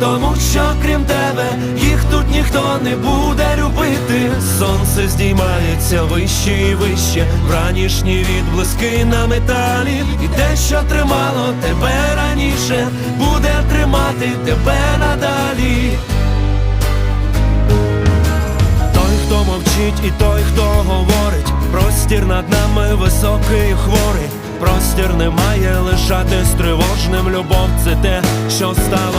тому що крім тебе їх тут ніхто не буде любити. Сонце здіймається вище і вище, вранішні відблиски на металі, і те, що тримало тебе раніше, буде тримати тебе надалі. Той, хто мовчить, і той, хто говорить, простір над нами високий хворий. Простір не має лишатись тривожним. Любов це те, що стало.